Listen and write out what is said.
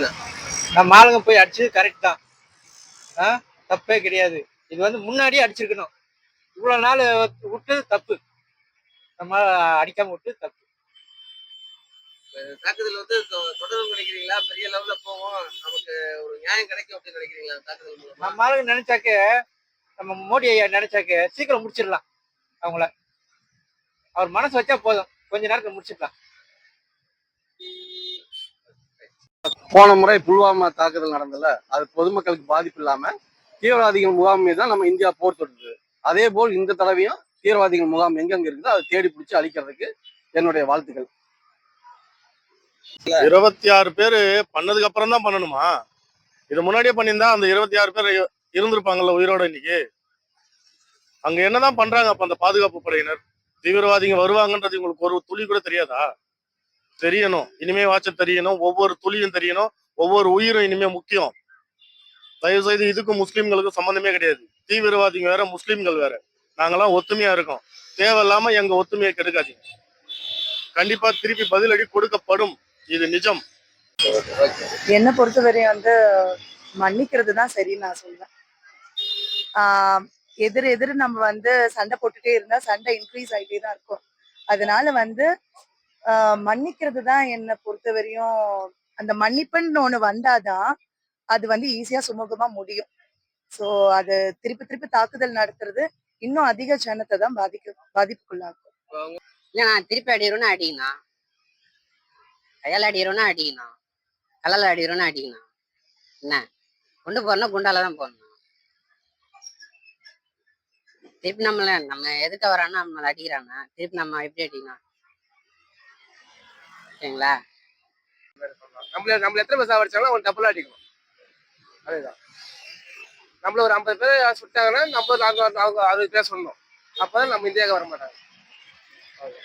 சொல்லுங்க நம்ம ஆளுங்க போய் அடிச்சது கரெக்ட் தான். ஆ? தப்பே கிடையாது. இது வந்து முன்னாடியே அடிச்சிருக்கணும். இவ்வளவு நாள் விட்டது தப்பு. நம்ம அடிக்காம விட்டு தப்பு. தாக்குதல் வந்து தொ- தொடரும் நினைக்கிறீங்களா? பெரிய லெவல்ல போவோம் நமக்கு ஒரு நியாயம் கிடைக்கும் அப்படின்னு நினைக்கிறீங்களா தாக்குதல் மூலமா? நம்ம ஆளுங்க நினைச்சாக்க நம்ம மோடி ஐயா நினைச்சாக்க சீக்கிரம் முடிச்சிடலாம் அவங்கள. அவர் மனசு வச்சா போதும். கொஞ்ச நேரத்துல முடிச்சிடலாம். போன முறை புல்வாமா தாக்குதல் நடந்தல அது பொதுமக்களுக்கு பாதிப்பு இல்லாம தீவிரவாதிகள் முகாம் மீது தான் நம்ம இந்தியா போர் தொடுது. அதே போல் இந்த தடவையும் தீவிரவாதிகள் முகாம் எங்கெங்க இருக்குதோ அதை தேடி பிடிச்சி அழிக்கிறதுக்கு என்னுடைய வாழ்த்துக்கள். இருபத்தி ஆறு பேர் பண்ணதுக்கு அப்புறம் தான் பண்ணணுமா? இது முன்னாடியே பண்ணியிருந்தா அந்த இருபத்தி ஆறு பேர் இருந்திருப்பாங்கல்ல உயிரோட இன்னைக்கு. அங்க என்னதான் பண்றாங்க அப்ப அந்த பாதுகாப்பு படையினர்? தீவிரவாதிங்க வருவாங்கன்றது உங்களுக்கு ஒரு துளி கூட தெரியாதா? தெரியணும். இனிமே வாட்ச தெரியணும். ஒவ்வொரு துளியும் தெரியணும். ஒவ்வொரு உயிரும் இனிமே முக்கியம். தயவு செய்து இதுக்கும் முஸ்லீம்களுக்கும் சம்பந்தமே கிடையாது. தீவிரவாதிங்க வேற முஸ்லிம்கள் வேற. நாங்கெல்லாம் ஒத்துமையா இருக்கோம். தேவையில்லாம எங்க ஒத்துமையை கெடுக்காதீங்க. கண்டிப்பா திருப்பி பதிலடி கொடுக்கப்படும். இது நிஜம். என்னை பொறுத்தவரையும் வந்து மன்னிக்கிறது தான் சரின்னு நான் சொல்லுவேன் ஆஹ் எதிர் எதிர் நம்ம வந்து சண்டை போட்டுட்டே இருந்தா சண்டை இன்க்ரீஸ் ஆகிட்டே தான் இருக்கும். அதனால வந்து மன்னிக்கிறது தான் என்னை பொறுத்தவரையும் அந்த மன்னிப்புன்னு ஒண்ணு வந்தாதான் அது வந்து ஈஸியா சுமூகமா முடியும். சோ அது திருப்பி திருப்பி தாக்குதல் நடத்துறது இன்னும் அதிக ஜனத்தை தான் பாதிக்க பாதிப்புக்குள்ளாக்கும். நான் திருப்பி அடிறோம்னா அடிக்கணும் கையால் அடிக்கிறோன்னா அடிக்கணும் கலால் அடிக்கிறோன்னா அடிக்கணும் என்ன? கொண்டு போறோம்னா குண்டால தான் போடணும். திருப்பி நம்மள நம்ம எதுக்க வரான்னா நம்மளை அடிக்கிறாங்க திருப்பி நம்ம எப்படி அடிக்கணும்? ஓகேங்களா நம்மள நம்மள எத்தனை பேர் சாவடிச்சாங்களோ அவங்க டபுளாக அடிக்கணும் அதேதான். நம்மள ஒரு ஐம்பது பேர் சுட்டாங்கன்னா நம்ம அவங்க அறுபது பேர் சொன்னோம். அப்பதான் நம்ம இந்தியாவுக்கு வர மாட்டாங்க ஓகே